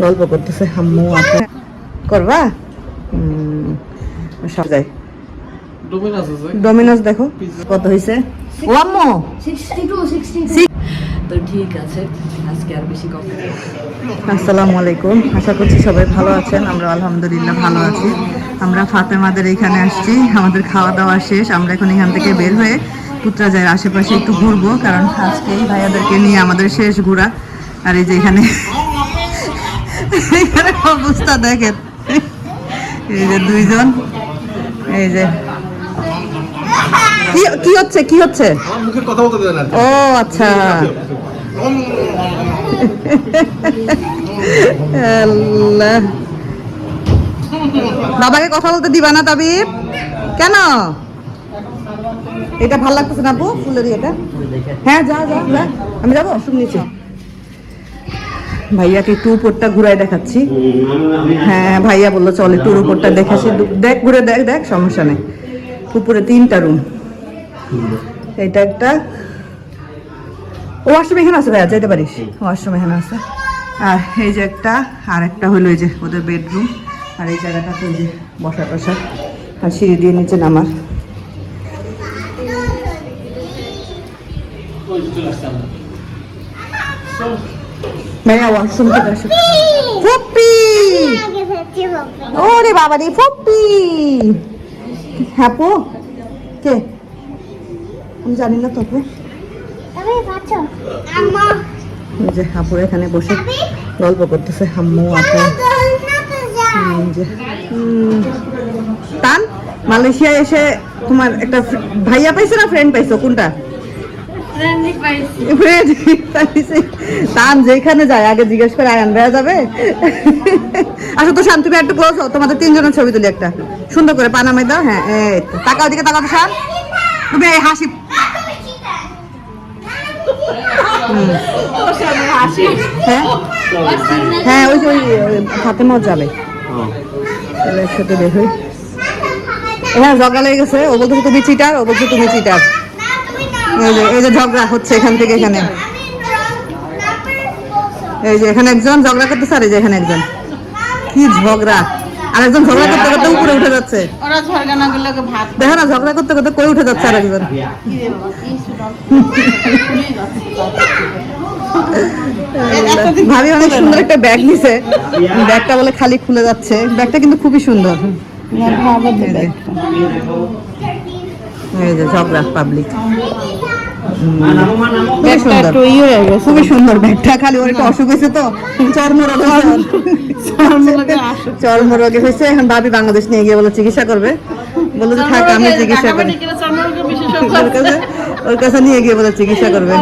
গল্প করতেছে আম্মু আপু। করবা? হুম, সব যায়। ডোমিনাস দেখো কত হয়েছে ও আম্মু! তো ঠিক আছে আজকে আর বেশি কথা আসসালামু আলাইকুম। আশা করছি সবাই ভালো আছেন আমরা আলহামদুলিল্লাহ ভালো আছি। আমরা ফাতেমাদের এখানে আসছি আমাদের খাওয়া দাওয়া শেষ আমরা এখন এখান থেকে বের হয়ে পুত্রাজায়ের আশেপাশে একটু ঘুরবো কারণ আজকে ভাইয়াদেরকে নিয়ে আমাদের শেষ ঘোরা। আর এই যে এখানে এখানে অবস্থা দেখেন। এই যে দুইজন এই যে। কি হচ্ছে কি হচ্ছে? ও আচ্ছা। বাবাকে কথা বলতে দিবা না তাবিব? কেন? এটা ভালো লাগতেছে না আপু? ফুলের এটা হ্যাঁ যা যা যা। আমি যাব শুনছি ভাইয়াকে একটু উপরটা ঘুরাই দেখাচ্ছি। হ্যাঁ ভাইয়া বলল, চল একটু উপরটা দেখাচ্ছি দেখ, ঘুরে দেখ দেখ, সমস্যা নেই। উপরে তিনটা রুম এটা একটা ওয়াশরুম এখানে আছে, ভাইয়া যেতে পারিস। ওয়াশরুম এখানে আছে। আর এই যে একটা, আর একটা হলো এই যে ওদের বেডরুম আর এই জায়গাটা তো যে বসা টসা আর সিঁড়ি দিয়ে নিচে নামার। ওয়াশরুম থেকে আসো। ফুপ্পি ওরে বাবা রে ফুপ্পি হ্যাপো? কে? আমি জানি না যে আপুর এখানে বসে গল্প করতেছে আম্মু আপু। তান মালয়েশিয়া এসে তোমার একটা ভাইয়া পাইছো না ফ্রেন্ড পাইছো কোনটা? তান যেখানে যায়, আগে জিজ্ঞেস করে আয়ান যাবে? আচ্ছা তো একটু তোমাদের তিনজনের ছবি তুলি একটা। সুন্দর করে দাও হ্যাঁ এই তো। তাকাও দিকে তাকাও তো শান। তুমি এই হাসি হ্যাঁ? হ্যাঁ ওই ওই যাবে। একসাথে বের হই। হ্যাঁ ঝগড়া লেগে গেছে। ও বলছে তুমি চিটার ও বলছে, তুমি চিটার এই যে এই যে ঝগড়া হচ্ছে এখান থেকে এখানে। এই যে এখানে একজন ঝগড়া করতেছে আর এই যে এখানে একজন। কি ঝগড়া? আর একজন ঝগড়া করতে করতে উপরে উঠে যাচ্ছে। দেখো না ঝগড়া করতে করতে কই উঠে যাচ্ছে আর একজন। ভাবি অনেক সুন্দর একটা ব্যাগ নিছে। ব্যাগটা বলে খালি খুলে যাচ্ছে। ব্যাগটা কিন্তু খুবই সুন্দর। ঝগড়া পাবলিক খুবই সুন্দর। ব্যাগটা। খালি ওর একটা অসুখ হয়েছে তো। চর্মরোগ চর্মরোগে হয়েছে। এখন ভাবি বাংলাদেশ নিয়ে গিয়ে বলে চিকিৎসা করবে। বলে যে থাক আমি চিকিৎসা করি। ওর কাছে ওর কাছে নিয়ে গিয়ে বলে চিকিৎসা করবে।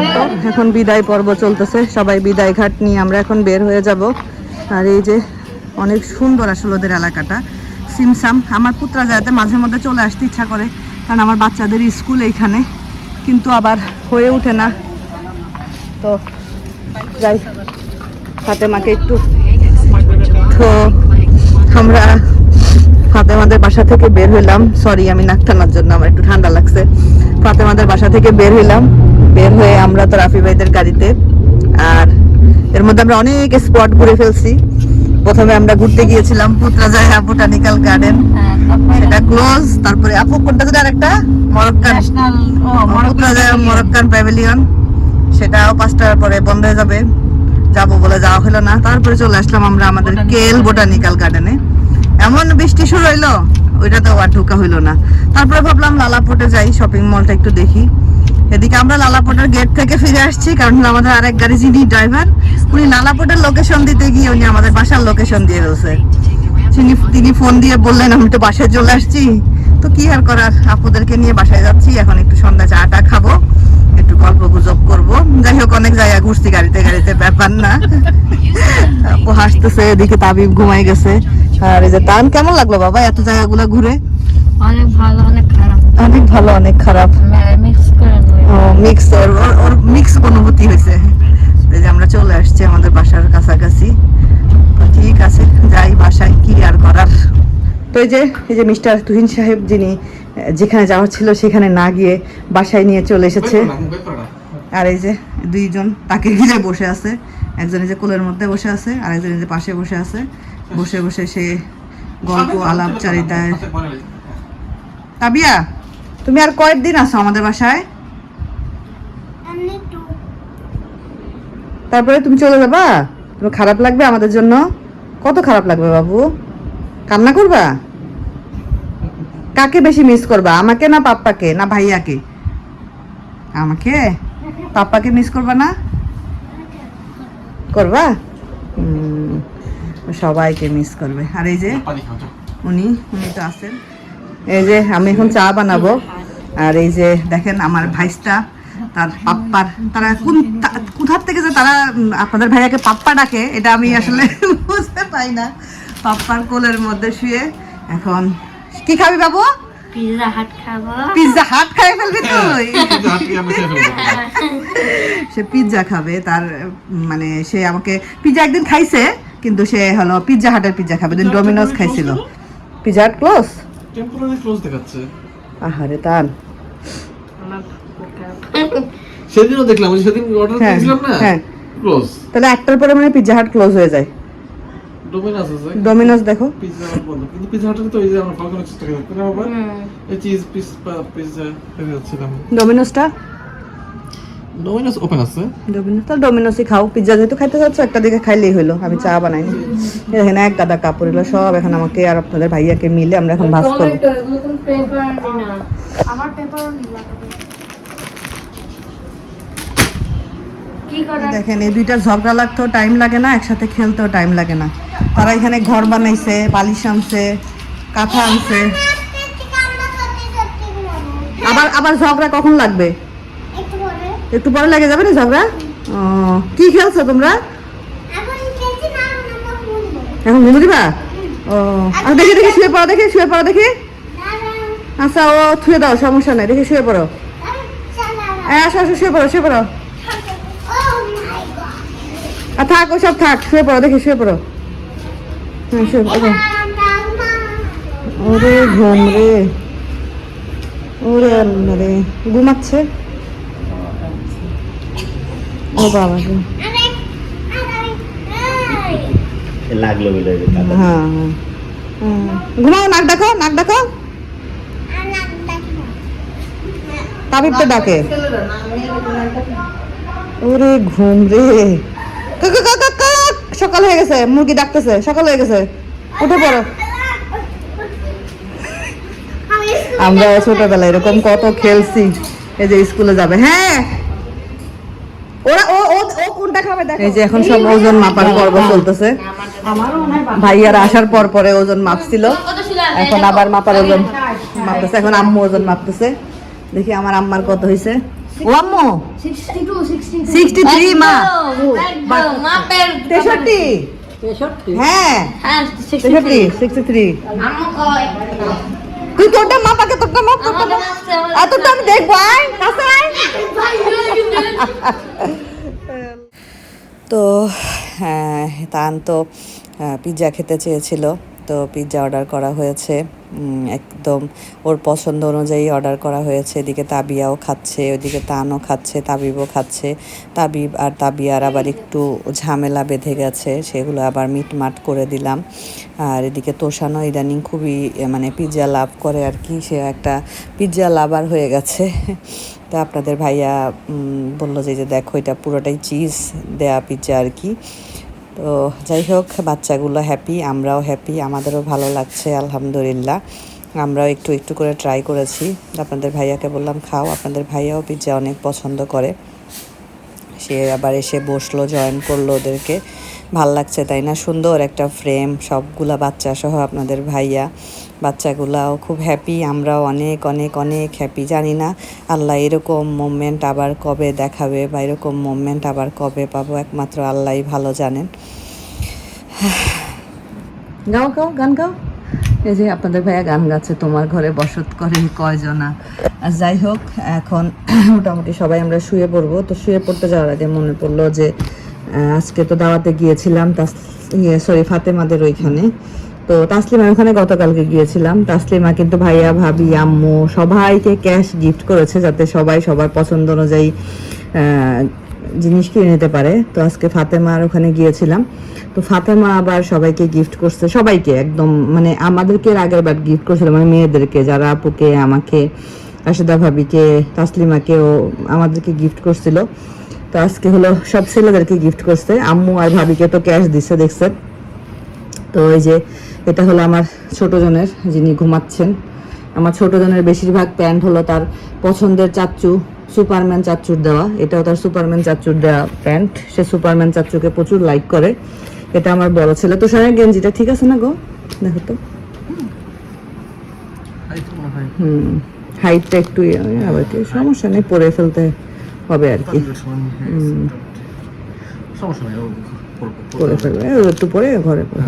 এখন বিদায় পর্ব চলতেছে। সবাই বিদায় ঘাট নিয়ে আমরা এখন বের হয়ে যাব। আর এই যে অনেক সুন্দর আসলে ওদের এলাকাটা। সিমসাম। আমার পুত্রা যাতে মাঝে মধ্যে চলে আসতে ইচ্ছা করে। কারণ আমার বাচ্চাদের স্কুল এইখানে, কিন্তু আবার হয়ে ওঠে না। তো যাই, ফাতেমাকে একটু তো আমরা ফাতেমাদের বাসা থেকে বের হইলাম সরি আমি নাক টানার জন্য আমার একটু ঠান্ডা লাগছে। ফাতেমাদের বাসা থেকে বের হইলাম বের হয়ে আমরা তো রাফি ভাইদের গাড়িতে, আর এর মধ্যে আমরা অনেক স্পট ঘুরে ফেলছি। প্রথমে আমরা ঘুরতে গিয়েছিলাম পুত্রাজায়া বোটানিক্যাল গার্ডেন সেটা ক্লোজ তারপরে আপু কোনটা যেটা আরেকটা? মরক্কান। পুত্রাজায়া মরক্কান প্যাভিলিয়ন সেটাও পাঁচটার পরে বন্ধ হয়ে যাবে। যাব বলে যাওয়া হলো না। তারপরে চলে আসলাম আমরা আমাদের কেল বোটানিক্যাল গার্ডেনে এমন বৃষ্টি শুরু হইল ওইটাতেও আর ঢোকা হইল না। তারপরে ভাবলাম লালাপোটে যাই শপিং মলটা একটু দেখি। এদিকে আমরা লালাপোটের গেট থেকে ফিরে আসছি কারণ আমাদের আরেক গাড়ি যিনি ড্রাইভার উনি লালাপোটের লোকেশন দিতে গিয়ে উনি আমাদের বাসার লোকেশন দিয়ে রয়েছে তিনি তিনি ফোন দিয়ে বললেন আমি তো বাসায় চলে আসছি। তো কি আর করার? আপুদেরকে নিয়ে বাসায় যাচ্ছি এখন একটু সন্ধ্যা চাটা খাব একটু গল্প গুজব করব। যাই হোক অনেক জায়গা ঘুরছি গাড়িতে গাড়িতে ব্যাপার না। আপু হাসতেছে এদিকে তাবিব ঘুমাই গেছে। আর এই যে তান কেমন লাগল বাবা এত জায়গাগুলো ঘুরে? অনেক ভালো অনেক খারাপ। অনেক ভালো অনেক খারাপ। মিক্স করে ও মিক্স ওর ওর- মিক্স অনুভূতি হয়েছে। এই যে আমরা চলে আসছি আমাদের বাসার কাছাকাছি। ঠিক আছে যাই বাসায় কি আর করার। তো এই যে এই যে মিস্টার তুহিন সাহেব যিনি যেখানে যাওয়ার ছিল সেখানে না গিয়ে বাসায় নিয়ে চলে এসেছে। আর এই যে দুইজন তাকে ঘিরে বসে আছে। একজন এই যে কোলের মধ্যে বসে আছে আর একজন এই যে পাশে বসে আছে। বসে বসে সে গল্প আলাপচারিতায় তাবিয়া তুমি আর কয়েকদিন আছো আমাদের বাসায়। তারপরে তুমি চলে যাবা? তোমার খারাপ লাগবে আমাদের জন্য? কত খারাপ লাগবে বাবু? কান্না করবা? কাকে বেশি মিস করবা, আমাকে না পাপ্পাকে, না ভাইয়াকে? আমাকে? পাপ্পাকে মিস করবা না? করবা? সবাইকে মিস করবে। আর এই যে। উনি উনি তো আছেন। এই যে আমি এখন চা বানাবো। আর এই যে দেখেন আমার ভাইসটা তার পাপ্পার তারা কোন কোথার থেকে যে তারা আপনাদের ভাইয়াকে পাপ্পা ডাকে এটা আমি আসলে বুঝতে পাই না। পাপ্পার কোলের মধ্যে শুয়ে এখন কি খাবি বাবু? পিৎজা হাট খাব। পিৎজা হাট খাই ফেলবি তুই? হয়ে যাব। সে পিৎজা খাবে তার মানে সে আমাকে পিৎজা একদিন খাইছে কিন্তু সে হলো পিৎজা হাটের পিৎজা খাবে দিন ডোমিনোজ খাইছিল। Pizza Hut close Temporary close দেখাচ্ছে। আহারে তার। সেদিনও দেখলাম ওই সেদিন অর্ডার হ্যাঁ, দিয়েছিলাম না? হ্যাঁ। ক্লোজ তাহলে একটার পরে মানে পিৎজা হাট ক্লোজ হয়ে যায়। ডোমিনাস আছে। ডোমিনোজ দেখো। পিৎজা হাট বন্ধ। কিন্তু পিৎজা হাটের তো ওই যে আমরা ফালকনের চেষ্টা করি তাই না এই চিজ পিস পিৎজা খেতে যাচ্ছিলাম। ডোমিনোজটা ডোমিনাস ওপেন আছে। ডোমিনোজ তাহলে ডোমিনোজই খাও। পিৎজা যেহেতু খাইতে চাচ্ছ একটা দিকে খাইলেই হলো। আমি চা বানাই এই দেখেন এক গাদা কাপড় এগুলো সব এখন আমাকে আর আপনাদের ভাইয়াকে মিলে আমরা এখন ভাজ করব। আমার পেপার কি করার দেখেন এই দুইটার ঝগড়া লাগতেও টাইম লাগে না একসাথে খেলতেও টাইম লাগে না। তারা এখানে ঘর বানাইছে বালিশ আনছে কাঁথা আনছে। আবার আবার ঝগড়া কখন লাগবে? একটু পরে। লেগে যাবে না ঝগড়া? ও, কি খেলছো তোমরা? এখন ঘুমে দিবা? ও আর দেখি দেখি শুয়ে পড়ো দেখি শুয়ে পড়ো দেখি। আচ্ছা ও থুয়ে দাও সমস্যা নাই দেখি শুয়ে পড়ো। এই, আসো আসো শুয়ে পড়ো শুয়ে পড়ো। আর থাক ওসব থাক শুয়ে পড়ো দেখি শুয়ে পড়ো। হ্যাঁ শুয়ে পড়ো ওরে ঘুম রে। ওরে আল্লাহ রে। ঘুমাচ্ছে? ও বাবা লাগল হ্যাঁ হ্যাঁ। ঘুমাও নাক ডাকো নাক ডাকো। তাবিব তো ডাকে। ওরে ঘুম রে। সকাল হয়ে গেছে মুরগি ডাকতেছে সকাল হয়ে গেছে। উঠে পড়ো। আমরা ছোটবেলায় এরকম কত খেলছি এই যে স্কুলে যাবে। হ্যাঁ! ওরা ও ও ও কোনটা খাবে দেখো। এই যে এখন সব ওজন মাপার পর্ব চলতেছে। ভাইয়ারা আসার পর পরে ওজন মাপছিল। এখন আবার মাপার ওজন মাপতেছে। এখন আম্মু ওজন মাপতেছে। দেখি আমার আম্মার কত হয়েছে ও আম্মু সিক্সটি থ্রি মা মাপের তেষট্টি। হ্যাঁ। হ্যাঁ তুই তোরটা মাপ আগে তোরটা মাপ তোরটা তোরটা আমি দেখব আয় কাছে আয়। তো হ্যাঁ তান তো পিৎজা খেতে চেয়েছিল। তো পিৎজা অর্ডার করা হয়েছে। একদম ওর পছন্দ অনুযায়ী অর্ডার করা হয়েছে। এদিকে তাবিয়াও খাচ্ছে, ওদিকে তানও খাচ্ছে, তাবিবও খাচ্ছে। তাবিব আর তাবিয়ার আবার একটু ঝামেলা বেঁধে গেছে, সেগুলো আবার মিটমাট করে দিলাম। আর এদিকে তোষানো ইদানিং খুবই মানে পিৎজা লাভ করে আর কি, সে একটা পিৎজা লাভার হয়ে গেছে। তো আপনাদের ভাইয়া বলল যে যে দেখো, এটা পুরোটাই চিজ দেয়া পিৎজা আর কি। তো যাই হোক, বাচ্চাগুলো হ্যাপি আমরাও হ্যাপি আমাদেরও ভালো লাগছে, আলহামদুলিল্লাহ। আমরাও একটু একটু করে ট্রাই করেছি। আপনাদের ভাইয়াকে বললাম, খাও। আপনাদের ভাইয়াও পিৎজা অনেক পছন্দ করে। সে আবার এসে বসল জয়েন করল ওদেরকে। ভালো লাগছে, তাই না? সুন্দর একটা ফ্রেম সবগুলা বাচ্চা সহ আপনাদের ভাইয়া। বাচ্চাগুলাও খুব হ্যাপি আমরাও অনেক অনেক অনেক হ্যাপি জানি না। আল্লাহ এরকম মোমেন্ট আবার কবে দেখাবে বা এরকম মোমেন্ট আবার কবে পাবো, একমাত্র আল্লাহই ভালো জানেন। গাও গাও, গান গাও। এই যে আপনাদের ভাইয়া গান গাচ্ছে, তোমার ঘরে বসত করে কয়জনা। আর যাই হোক, এখন মোটামুটি সবাই আমরা শুয়ে পড়ব। তো শুয়ে পড়তে যাওয়ার আগে মনে পড়ল যে আজকে তো দাওয়াতে গিয়েছিলাম ইয়ে সরি ফাতেমাদের ওইখানে। তো তাসলিমার ওখানে গতকালকে গিয়েছিলাম। তাসলিমা কিন্তু ভাইয়া, ভাবি, আম্মু সবাইকে ক্যাশ গিফট করেছে যাতে সবাই সবার পছন্দ অনুযায়ী জিনিস কিনে নিতে পারে। তো আজকে ফাতেমার ওখানে গিয়েছিলাম। তো ফাতেমা আবার সবাইকে গিফট করছে, সবাইকে একদম মানে আমাদেরকে আগের বার গিফট করছিল মানে মেয়েদেরকে, যারা আপুকে, আমাকে, রাশেদা ভাবিকে তাসলিমাকে ও আমাদেরকে গিফট করছিল। তো আজকে হলো সব ছেলেদেরকে গিফট করছে, আম্মু আর ভাবিকে তো ক্যাশ দিচ্ছে দেখছে তো এই যে এটা হলো আমার ছোট জনের যিনি ঘুমাচ্ছেন। আমার ছোট জনের বেশিরভাগ প্যান্ট হলো তার পছন্দের চাচ্চু সুপারম্যান চাচ্চুর দেওয়া। এটাও তার সুপারম্যান চাচ্চুর দেওয়া প্যান্ট। সে সুপারম্যান চাচ্চুকে প্রচুর লাইক করে। এটা আমার বড় ছেলে। তো সারা গেঞ্জিটা ঠিক আছে না গো? দেখো তো। হুম। হাইটটা একটু ইয়ে, আবার কি? সমস্যা নেই পরে ফেলতে হবে আর কি। পরে ফেলবে। একটু পরে ঘরে পরে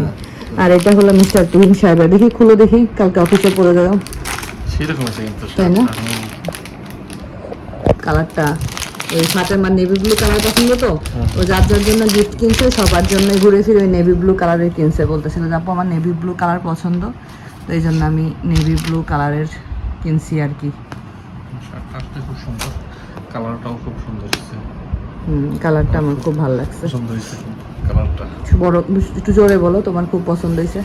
আর এটা হলো মিস্টার তুহিন সাহেবের দেখি খুলে দেখি কালকে অফিসে পরে যাও সেরকম আছে কিন্তু তাই না? কালারটা ওই ফাতেমার নেভি ব্লু কালার পছন্দ তো? ও যার যার জন্য গিফট কিনছে সবার জন্য ঘুরে ফিরে ওই নেভি ব্লু কালারের কিনছে বলতেছিল যে আপু আমার নেভি ব্লু কালার পছন্দ তো এই জন্য আমি নেভি ব্লু কালারের কিনছি আর কি। শার্টটা আসলে খুব সুন্দর। কালারটাও খুব সুন্দর কালারটা আমার খুব ভালো লাগছে। পছন্দ হয়েছে কালারটা? একটু বড় একটু জোরে বলো তোমার খুব পছন্দ হয়েছে।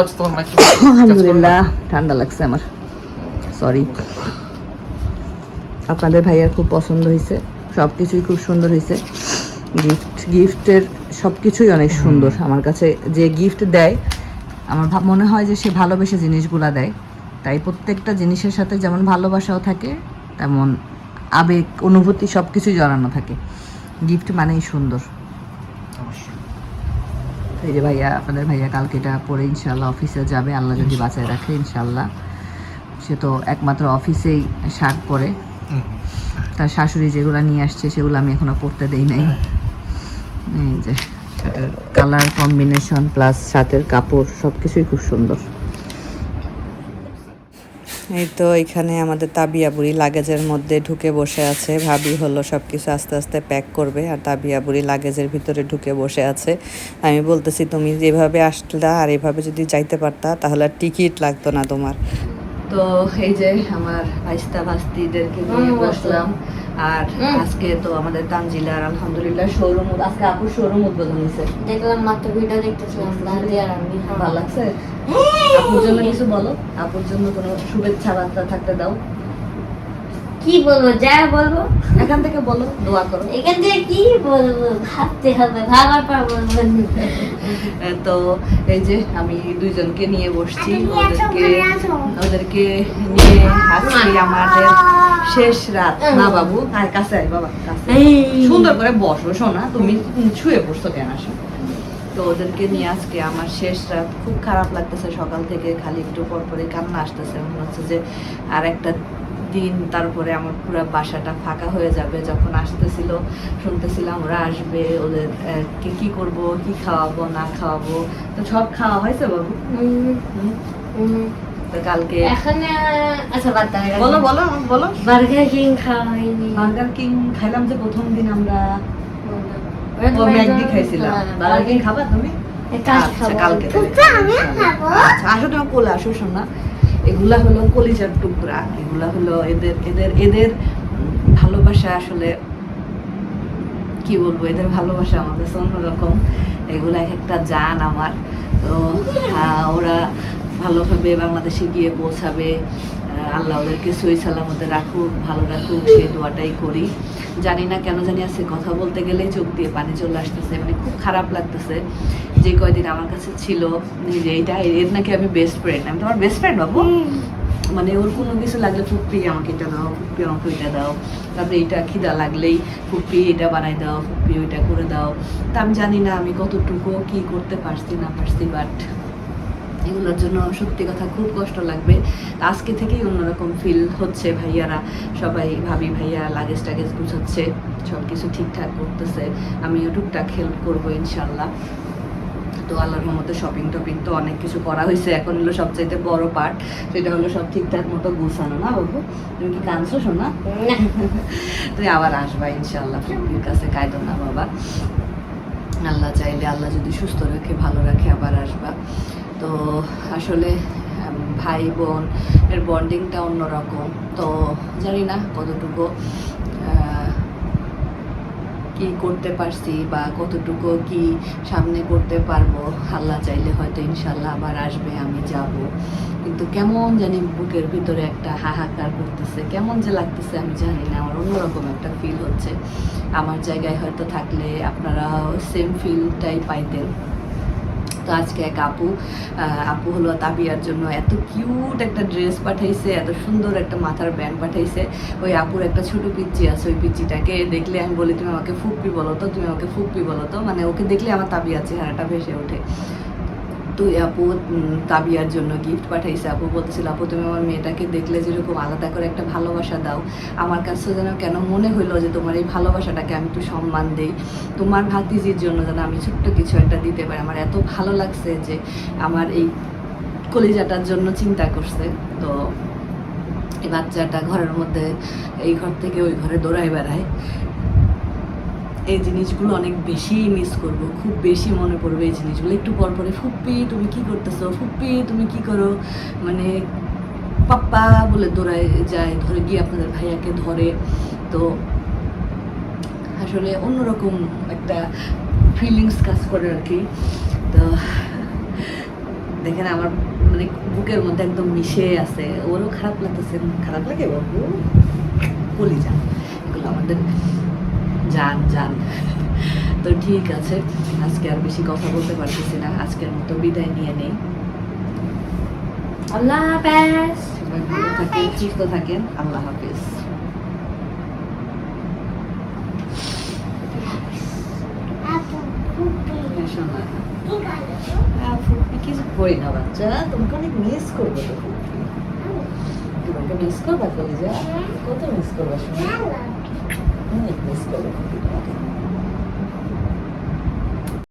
আচ্ছা আলহামদুলিল্লাহ ঠান্ডা লাগছে আমার। সরি আপনাদের ভাইয়ার খুব পছন্দ হয়েছে সব কিছুই খুব সুন্দর হয়েছে। গিফট গিফটের সব কিছুই অনেক সুন্দর। আমার কাছে যে গিফট দেয় আমার মনে হয় যে সে ভালোবেসে জিনিসগুলা দেয়। তাই প্রত্যেকটা জিনিসের সাথে যেমন ভালোবাসাও থাকে তেমন আবেগ অনুভূতি সব কিছুই জড়ানো থাকে। গিফট মানেই সুন্দর। এই যে ভাইয়া আপনাদের ভাইয়া কালকে এটা পরে ইনশাল্লাহ অফিসে যাবে। আল্লাহ যদি বাঁচায় রাখে ইনশাল্লাহ সে তো একমাত্র অফিসেই শার্ট পরে। তার শাশুড়ি যেগুলো নিয়ে আসছে সেগুলো আমি এখনও পরতে দেই নাই। এই যে কালার কম্বিনেশন প্লাস শার্টের কাপড় সব কিছুই খুব সুন্দর। এই তো এখানে আমাদের তাবিয়া বুড়ি লাগেজের মধ্যে ঢুকে বসে আছে। ভাবি হলো সব কিছু আস্তে আস্তে প্যাক করবে আর তাবিয়া বুড়ি লাগেজের ভিতরে ঢুকে বসে আছে। আমি বলতেছি, তুমি যেভাবে আসলে আর এভাবে যদি যাইতে পারতা, তাহলে টিকিট লাগতো না তোমার। তো এই যে আমার আস্তা ভাস্তিদেরকে নিয়ে বসলাম। আর আজকে তো আমাদের তানজিলার আলহামদুলিল্লাহ শোরুম আজকে আপুর শোরুম উদ্বোধন হয়েছে। দেখলাম মাত্র ভিডিও দেখতেছিলাম আমি। ভালো লাগছে? আপুর জন্য কিছু বলো? আপুর জন্য কোনো শুভেচ্ছা বার্তা থাকতে দাও। কি বলব যা বলব। এখান থেকে বলো দোয়া করো। এখান থেকে কি বলব? ভাবতে হবে ভাবার পর বলব। তো এই যে আমি দুইজনকে নিয়ে বসছি আচ্ছা, ওদেরকে ওদেরকে নিয়ে আজকে আমাদের শেষ রাত। না বাবু আয় কাছে আয় বাবা কাছে সুন্দর করে বসো শোনা তুমি ছুঁয়ে পড়ছো কেন আসো? তো ওদেরকে নিয়ে আজকে আমার শেষ রাত। খুব খারাপ লাগতেছে সকাল থেকে খালি একটু পর পরে কান্না আসতেছে। মনে হচ্ছে যে আর একটা দিন তারপরে আমার পুরো বাসাটা ফাঁকা হয়ে যাবে যখন আসতেছিল শুনতেছিলাম ওরা আসবে ওদের কে কি করব কি খাওয়াবো না খাওয়াবো তো সব খাওয়া হয়েছে বাবু? তো কালকে এখানে আচ্ছা বাদ দাও বলো বলো বলো। বার্গার কিং খাওয়া হয়নি। বার্গার কিং খাইলাম যে প্রথম দিন আমরা। ও তো খাইছিলাম। বার্গার কিং খাবা তুমি? কালকে আচ্ছা কালকে খাব। আচ্ছা আসো তোমার কোলে আসো শোনা। এগুলা হলো কলিজার টুকরা, এগুলা হলো এদের এদের এদের ভালোবাসা আসলে, কি বলব, এদের ভালোবাসা আমাদের অন্যরকম। এগুলা এক একটা জান আমার। তো ওরা ভালোভাবে বাংলাদেশে গিয়ে পৌঁছাবে আল্লাহ ওদেরকে সই সালামতে রাখুক ভালো রাখুক সেই দোয়াটাই করি। জানি না কেন জানি আছে কথা বলতে গেলেই চোখ দিয়ে পানি চলে আসতেছে মানে খুব খারাপ লাগতেছে। যে কয়দিন আমার কাছে ছিল যে এইটা এর নাকি আমি বেস্ট ফ্রেন্ড আমি তোমার বেস্ট ফ্রেন্ড বাবু। মানে ওর কোনো কিছু লাগলে ফুপ্পি আমাকে এটা দাও ফুপ্পি আমাকে ওইটা দাও। তারপরে এটা খিদা লাগলেই ফুপ্পি এটা বানাই দাও ফুপ্পি ওইটা করে দাও। তা আমি জানি না আমি কতটুকু কি করতে পারছি না পারছি বাট এগুলোর জন্য সত্যি কথা খুব কষ্ট লাগবে। আজকে থেকেই অন্যরকম ফিল হচ্ছে ভাইয়ারা। সবাই ভাবি ভাইয়া লাগেজ টাগেজ গুছাচ্ছে সব কিছু ঠিকঠাক করতেছে। আমিও টুকটাক হেল্প করব ইনশাল্লাহ। তো আল্লাহর রহমতে শপিং টপিং তো অনেক কিছু করা হয়েছে। এখন হলো সবচাইতে বড় পার্ট সেটা হলো সব ঠিকঠাক মতো গুছানো। না বাবু? তুমি কি কাঁদছো শোনা। তুই আবার আসবা ইনশাল্লাহ ফ্যামিলির কাছে কায়দো না বাবা। আল্লাহ চাইলে আল্লাহ যদি সুস্থ রাখে ভালো রাখে আবার আসবা। তো আসলে ভাই বোন এর বন্ডিংটা অন্যরকম। তো জানি না কতটুকু কি করতে পারছি বা কতটুকু কি সামনে করতে পারব, আল্লাহ চাইলে হয়তো ইনশাল্লাহ আবার আসবে, আমি যাব। কিন্তু কেমন জানি বুকের ভিতরে একটা হাহাকার করতেছে। কেমন যে লাগতেছে আমি জানি না, আমার অন্যরকম একটা ফিল হচ্ছে। আমার জায়গায় হয়তো থাকলে আপনারা সেম ফিলটাই পাইতেন। তো আজকে এক আপু আপু হলো তাবিয়ার জন্য এত কিউট একটা ড্রেস পাঠাইছে, এত সুন্দর একটা মাথার ব্যান্ড পাঠাইছে। ওই আপুর একটা ছোট পিচ্চি আছে, ওই পিচ্চিটাকে দেখলে আমি বলি, তুমি আমাকে ফুপ্পি বলো তো, তুমি আমাকে ফুপ্পি বলো তো। মানে ওকে দেখলে আমার তাবিয়ার চেহারাটা ভেসে ওঠে। তো এই আপু তাবিয়ার জন্য গিফট পাঠাইছে। আপু বলতেছিল, আপু, তুমি আমার মেয়েটাকে দেখলে যেরকম আলাদা করে একটা ভালোবাসা দাও। আমার কাছে যেন কেন মনে হইল যে তোমার এই ভালোবাসাটাকে আমি একটু সম্মান দেই। তোমার ভাতিজির জন্য যেন আমি ছোট্ট কিছু একটা দিতে পারি। আমার এত ভালো লাগছে যে আমার এই কলিজাটার জন্য চিন্তা করছে। তো এই বাচ্চাটা ঘরের মধ্যে, এই ঘর থেকে ওই ঘরে দৌড়ায় বেড়ায়। এই জিনিসগুলো অনেক বেশি মিস করব। খুব বেশি মনে পড়বে এই জিনিসগুলো। একটু পর পরে, ফুপ্পি, তুমি কি করতেছো? ফুপ্পি, তুমি কি করো? মানে পাপ্পা বলে দৌড়ায় যায়, ধরে গিয়ে আপনাদের ভাইয়াকে ধরে। তো আসলে অন্যরকম একটা ফিলিংস কাজ করে আর কি। তো দেখেন আমার মানে বুকের মধ্যে একদম মিশে আছে। ওরও খারাপ লাগতেছে, খারাপ লাগে বাবু। বলি যান এগুলো আমাদের যান যান। তো ঠিক আছে আজকে আর বেশি কথা বলতে পারতেছি না আজকের মতো বিদায় নিয়ে নেই। আল্লাহ হাফেজ। সবাই ভালো থাকেন সুস্থ থাকেন আল্লাহ হাফিজ। হ্যাঁ, কিছু করি না বাচ্চা। তোমাকে অনেক মিস করব তো তোমাকে মিস করবা কলিজা? কত মিস করবা শোনা। অনেক মিস করব ফুপি তোমাকে